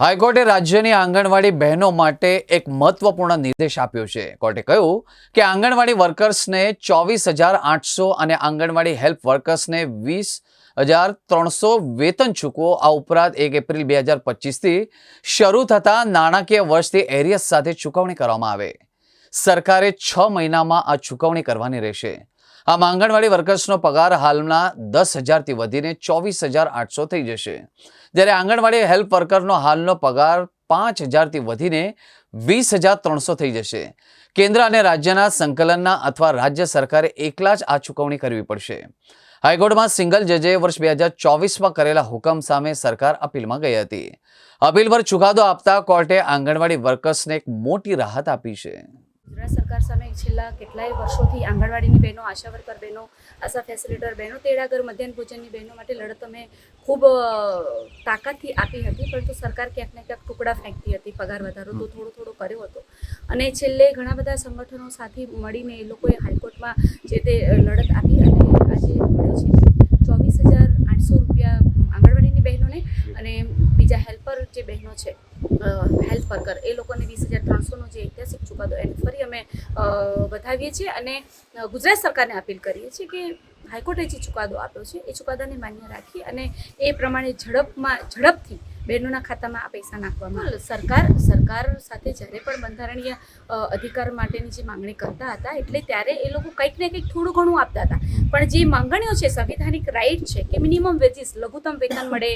હાઈકોર્ટે રાજ્યની આંગણવાડી બહેનો માટે એક મહત્વપૂર્ણ નિર્દેશ આપ્યો છે. કોર્ટે કહ્યું કે આંગણવાડી વર્કર્સને ચોવીસ હજાર આઠસો અને આંગણવાડી હેલ્પ વર્કર્સને વીસ હજાર ત્રણસો વેતન ચૂકવો. આ ઉપરાંત એક એપ્રિલ બે હજાર પચીસથી શરૂ થતા નાણાકીય વર્ષથી એરિયસ સાથે ચૂકવણી કરવામાં આવે. સરકારે છ મહિનામાં આ ચૂકવણી કરવાની રહેશે. આમ આંગણવાડી વર્કર્સનો પગાર હાલના દસ હજારથી વધીને ચોવીસ હજાર આઠસો થઈ જશે. જ્યારે આંગણવાડી હેલ્પ વર્કરનો હાલનો પગાર પાંચ હજારથી વધીને વીસ હજાર ત્રણસો થઈ જશે. કેન્દ્ર અને રાજ્યના સંકલનના અથવા રાજ્ય સરકારે એકલા જ આ ચૂકવણી કરવી પડશે. હાઈકોર્ટમાં સિંગલ જજે વર્ષ બે હજાર ચોવીસમાં કરેલા હુકમ સામે સરકાર અપીલમાં ગઈ હતી. અપીલ પર ચુકાદો આપતા કોર્ટે આંગણવાડી વર્કર્સને એક મોટી રાહત આપી છે. ગુજરાત સરકાર સામે છેલ્લા કેટલાય વર્ષોથી આંગણવાડીની બહેનો આશા વર્કર બહેનો આશા ફેસિલિટર બહેનો તેડાગર મધ્યાહન ભોજનની બહેનો માટે લડત અમે ખૂબ તાકાતથી આપી હતી પરંતુ સરકાર ક્યાંક ને ક્યાંક ટુકડા ફેંકતી હતી પગાર વધારો તો થોડો થોડો કર્યો હતો. અને છેલ્લે ઘણા બધા સંગઠનો સાથે મળીને એ લોકોએ હાઈકોર્ટમાં જે તે લડત આપી અને આજે મળ્યો છે ચોવીસ હજાર આઠસો રૂપિયા આંગણવાડીની બહેનોને અને બીજા હેલ્પર જે બહેનો છે હેલ્થ વર્કર એ લોકોને વીસ હજાર ત્રણસોનો જે ઐતિહાસિક ચુકાદો એને ફરી અમે વધાવીએ છીએ અને ગુજરાત સરકારને અપીલ કરીએ છીએ કે હાઈકોર્ટે જે ચુકાદો આપ્યો છે, એ ચુકાદાને માન્ય રાખી અને એ પ્રમાણે ઝડપમાં, ઝડપથી બહેનોના ખાતામાં આ પૈસા નાખવામાં સરકાર સરકાર સાથે જ્યારે પણ બંધારણીય અધિકાર માટેની જે માંગણી કરતા હતા એટલે ત્યારે એ લોકો કંઈક ને કંઈક થોડું ઘણું આપતા હતા. પણ જે માંગણીઓ છે સંવિધાનિક રાઈટ છે કે મિનિમમ વેજીસ લઘુત્તમ વેતન મળે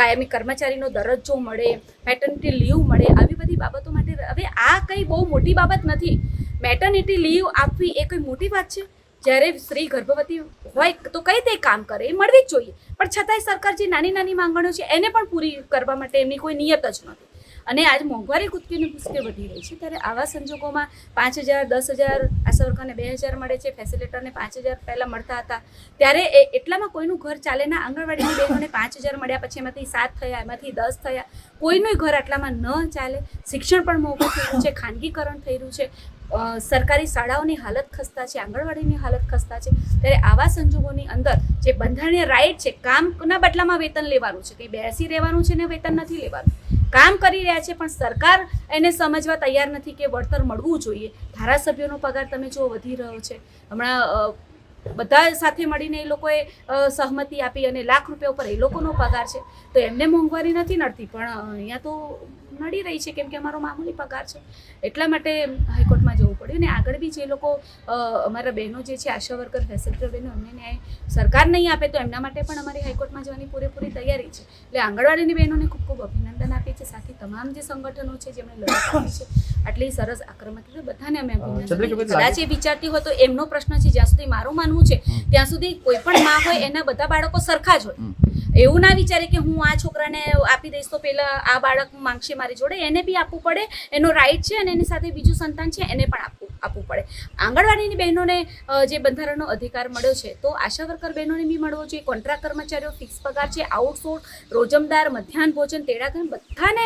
કાયમી કર્મચારીનો દરજ્જો મળે મેટર્નિટી લીવ મળે આવી બધી બાબતો માટે હવે આ કંઈ બહુ મોટી બાબત નથી. મેટર્નિટી લીવ આપવી એ કોઈ મોટી વાત છે? જ્યારે સ્ત્રી ગર્ભવતી હોય, તો કઈ તે કામ કરે? એ મળવી જ જોઈએ. પણ છતાંય સરકાર જે નાની નાની માંગણીઓ છે, એને પણ પૂરી કરવા માટે એમની કોઈ નિયત જ નથી. અને આજ મોંઘવારી કૂદકીની કૂદકે વધી રહી છે, ત્યારે આવા સંજોગોમાં પાંચ હજાર, દસ હજાર, આ સરકારને બે હજાર મળે છે ફેસિલેટરને પાંચ હજાર પહેલાં મળતા હતા. ત્યારે એ એટલામાં કોઈનું ઘર ચાલે ના, આંગણવાડીની બહેનોને પાંચ હજાર મળ્યા, પછી એમાંથી સાત થયા, એમાંથી દસ થયા. કોઈનું ઘર આટલામાં ન ચાલે. શિક્ષણ પણ મોંઘું થઈ રહ્યું છે, ખાનગીકરણ થઈ રહ્યું છે. સરકારી શાળાઓની હાલત ખસ્તા છે, આંગણવાડીની હાલત ખસ્તા છે. ત્યારે આવા સંજોગોની અંદર જે બંધારણીય રાઈટ છે કામના બદલામાં વેતન લેવાનું છે. કંઈ બેસી રહેવાનું છે ને વેતન નથી લેવાનું. કામ કરી રહ્યા છે, પણ સરકાર એને સમજવા તૈયાર નથી કે વળતર મળવું જોઈએ. ધારાસભ્યોનો પગાર તમે જો વધી રહ્યો છે. હમણાં બધા સાથે મળીને એ લોકોએ સહમતિ આપી અને લાખ રૂપિયા ઉપર એ લોકોનો પગાર છે. તો એમને મોંઘવારી નથી નડતી, પણ અહીંયા તો નડી રહી છે કેમ કે અમારો મામૂલી પગાર છે. એટલા માટે હાઈકોર્ટમાં જવું પડ્યું ને આગળ બી જે લોકો અમારા બહેનો જે છે આશા વર્કર ફેસિલિટર બહેનો એમને ન્યાય સરકાર નહીં આપે તો એમના માટે પણ અમારી હાઈકોર્ટમાં જવાની પૂરેપૂરી તૈયારી છે. એટલે આંગણવાડીની બહેનોને ખૂબ ખૂબ અભિનંદન આપીએ છીએ. સાથે તમામ જે સંગઠનો છે જેમણે લડત આપી છે આટલી સરસ આક્રમક રીતે બધાને અમે અભિનંદન કદાચ એ વિચારતી હોય તો એમનો પ્રશ્ન છે જ્યાં સુધી મારું માનવું છે ત્યાં સુધી કોઈ પણ માં હોય એના બધા બાળકો સરખા જ હોય. એવું ના વિચારે કે હું આ છોકરાને આપી દઈશ તો પહેલાં આ બાળક માંગશે મારી જોડે, એને બી આપવું પડે, એનો રાઈટ છે અને એની સાથે બીજું સંતાન છે, એને પણ આપવું આપવું પડે. આંગણવાડીની બહેનોને જે બંધારણનો અધિકાર મળ્યો છે તો આશા વર્કર બહેનોને બી મળવો જોઈએ. કોન્ટ્રાક્ટ કર્મચારીઓ ફિક્સ પગાર છે આઉટસોર્સ રોજમદાર મધ્યાહન ભોજન તેડાગર બધાને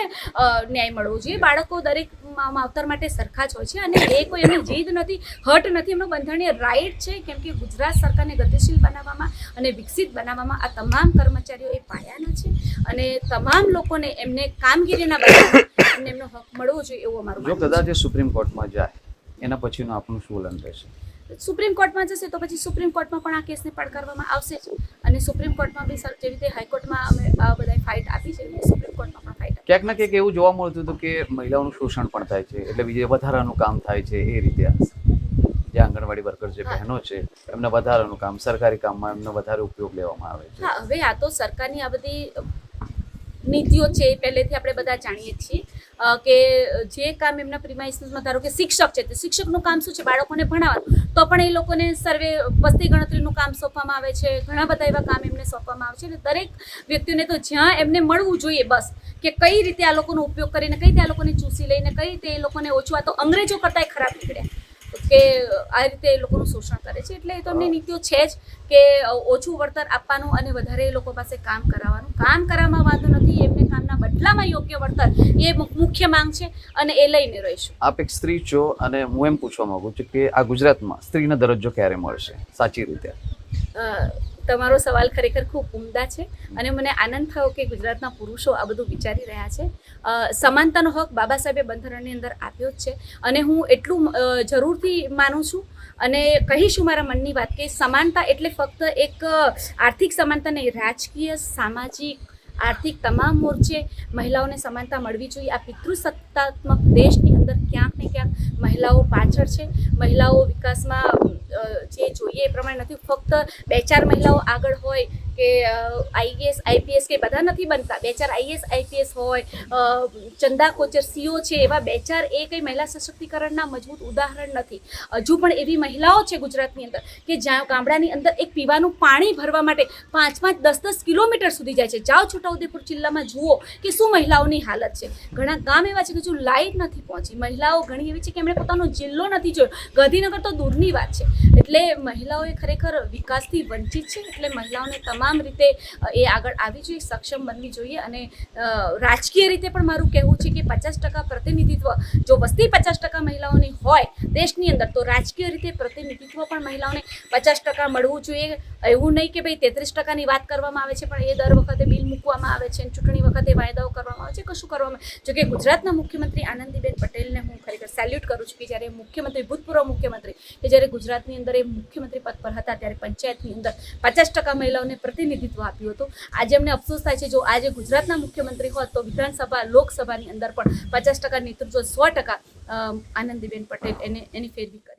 ન્યાય મળવો જોઈએ. બાળકો દરેક માવતર માટે સરખા જ હોય છે અને એ કોઈ એમની જીદ નથી હટ નથી. એમનો બંધારણીય રાઈટ છે કેમ કે ગુજરાત સરકારને ગતિશીલ બનાવવામાં અને વિકસિત બનાવવામાં આ તમામ કર્મચારીઓ એ પાયાના છે અને તમામ લોકોને એમને કામગીરીના બદલે એમને એમનો હક મળવો જોઈએ એવું અમારું જો કદાચ સુપ્રીમ કોર્ટમાં જાય. એના પછીનું આપણું શું વલણ રહેશે. સુપ્રીમ કોર્ટમાં જશે તો પછી સુપ્રીમ કોર્ટમાં પણ આ કેસને પડકારવામાં આવશે જ. અને સુપ્રીમ કોર્ટમાં બી સર જેવી રીતે હાઈકોર્ટમાં અમે આ બધા ફાઇટ આપી છે સુપ્રીમ કોર્ટમાં પણ ફાઇટ ક્યાંક ના ક્યાંક એવું જોવા મળતું હતું કે મહિલાઓનું શોષણ પણ થાય છે એટલે બીજે વધારાનું કામ થાય છે એ રીતે જે આંગણવાડી વર્કર જે. બહેનો છે એમને વધારાનું કામ સરકારી કામમાં એમનો વધારે ઉપયોગ લેવામાં આવે છે. હા હવે આ તો સરકારની આ બધી નીતિઓ છે એ પહેલેથી આપણે બધા જાણીએ છીએ. કે જે કામ એમના પ્રિમાઇસમાં ધારો કે શિક્ષક છે, તો શિક્ષકનું કામ શું છે, બાળકોને ભણાવવાનું? તો પણ એ લોકોને સર્વે, વસ્તી ગણતરીનું કામ સોંપવામાં આવે છે, ઘણા બધા એવા કામ એમને સોંપવામાં આવે છે અને દરેક વ્યક્તિને તો જ્યાં એમને મળવું જોઈએ બસ, કે કઈ રીતે આ લોકોનો ઉપયોગ કરીને, કઈ રીતે આ લોકોને ચૂસી લઈને, કઈ રીતે એ લોકોને ઓછું, આ તો અંગ્રેજો કરતાંય ખરાબ નીકળ્યા. કે આ રીતે એ લોકોનું શોષણ કરે છે. એટલે એ તો એમની નીતિઓ છે જ કે ઓછું વળતર આપવાનું અને વધારે એ લોકો પાસે કામ કરાવવાનું. કામ કરવામાં વાંધો નથી એમને કામના બદલામાં યોગ્ય વળતર એ મુખ્ય માંગ છે અને એ લઈને રહીશું. આપ એક સ્ત્રી છો અને હું એમ પૂછવા માંગુ છું કે આ ગુજરાતમાં સ્ત્રીનો દરજ્જો ક્યારે મળશે? સાચી રીતે. તમારો સવાલ ખરેખર ખૂબ ઉમદા છે અને મને આનંદ થયો કે ગુજરાતના પુરુષો આ બધું વિચારી રહ્યા છે. સમાનતાનો હક બાબા સાહેબે બંધારણની અંદર આપ્યો જ છે અને હું એટલું જરૂરથી માનું છું અને કહીશું મારા મનની વાત કે સમાનતા એટલે ફક્ત એક આર્થિક સમાનતા નહીં, રાજકીય, સામાજિક, આર્થિક તમામ મોરચે મહિલાઓને સમાનતા મળવી જોઈએ. આ પિતૃસત્તાત્મક દેશની અંદર ક્યાંક ને ક્યાંક મહિલાઓ પાછળ છે. મહિલાઓ વિકાસમાં જે જોઈએ એ પ્રમાણે નથી. ફક્ત બે ચાર મહિલાઓ આગળ હોય કે આઈએસ આઈપીએસ કે બધા નથી બનતા. બે ચાર આઈએસ આઈપીએસ હોય ચંદા કોચર સીઓ છે, એવા બે ચાર એ કંઈ મહિલા સશક્તિકરણના મજબૂત ઉદાહરણ નથી. હજુ પણ એવી મહિલાઓ છે ગુજરાતની અંદર કે જ્યાં ગામડાની અંદર એક પીવાનું પાણી ભરવા માટે પાંચ પાંચ દસ દસ કિલોમીટર સુધી જાય છે. જાઓ છોટાઉદેપુર જિલ્લામાં જુઓ કે શું મહિલાઓની હાલત છે. ઘણા ગામ એવા છે કે જો લાઇટ નથી પહોંચી, મહિલાઓ ઘણી એવી છે કે એમણે પોતાનો જિલ્લો નથી જોયો. ગાંધીનગર તો દૂરની વાત છે. એટલે મહિલાઓએ ખરેખર વિકાસથી વંચિત છે, એટલે મહિલાઓને તમામ રીતે એ આગળ આવી જોઈએ, સક્ષમ બનવી જોઈએ અને રાજકીય રીતે પણ મારું કહેવું છે કે પચાસ ટકા પ્રતિનિધિત્વ, જો વસ્તી પચાસ ટકા મહિલાઓની હોય દેશની અંદર, તો રાજકીય રીતે પ્રતિનિધિત્વ પણ મહિલાઓને પચાસ ટકા મળવું જોઈએ. એવું નહીં કે ભાઈ તેત્રીસ ટકાની વાત કરવામાં આવે છે, પણ એ દર વખતે બિલ મૂકવામાં આવે છે ચૂંટણી વખતે વાયદાઓ કરવામાં આવે છે, કશું કરવામાં જોકે ગુજરાતના મુખ્યમંત્રી આનંદીબેન પટેલને હું ખરેખર સેલ્યુટ કરું છું કે જ્યારે મુખ્યમંત્રી, ભૂતપૂર્વ મુખ્યમંત્રી, કે જ્યારે ગુજરાતની અંદર એ મુખ્યમંત્રી પદ પર હતા, ત્યારે પંચાયતની અંદર પચાસ ટકા મહિલાઓને પ્રતિનિધિત્વ આપ્યું હતું. આજે અમને અફસોસ થાય છે, જો આજે ગુજરાતના મુખ્યમંત્રી હોત તો વિધાનસભા, લોકસભાની અંદર પણ પચાસ ટકા નેતૃત્વ, સો ટકા આનંદીબેન પટેલ એને, એની ફેરવી કરે.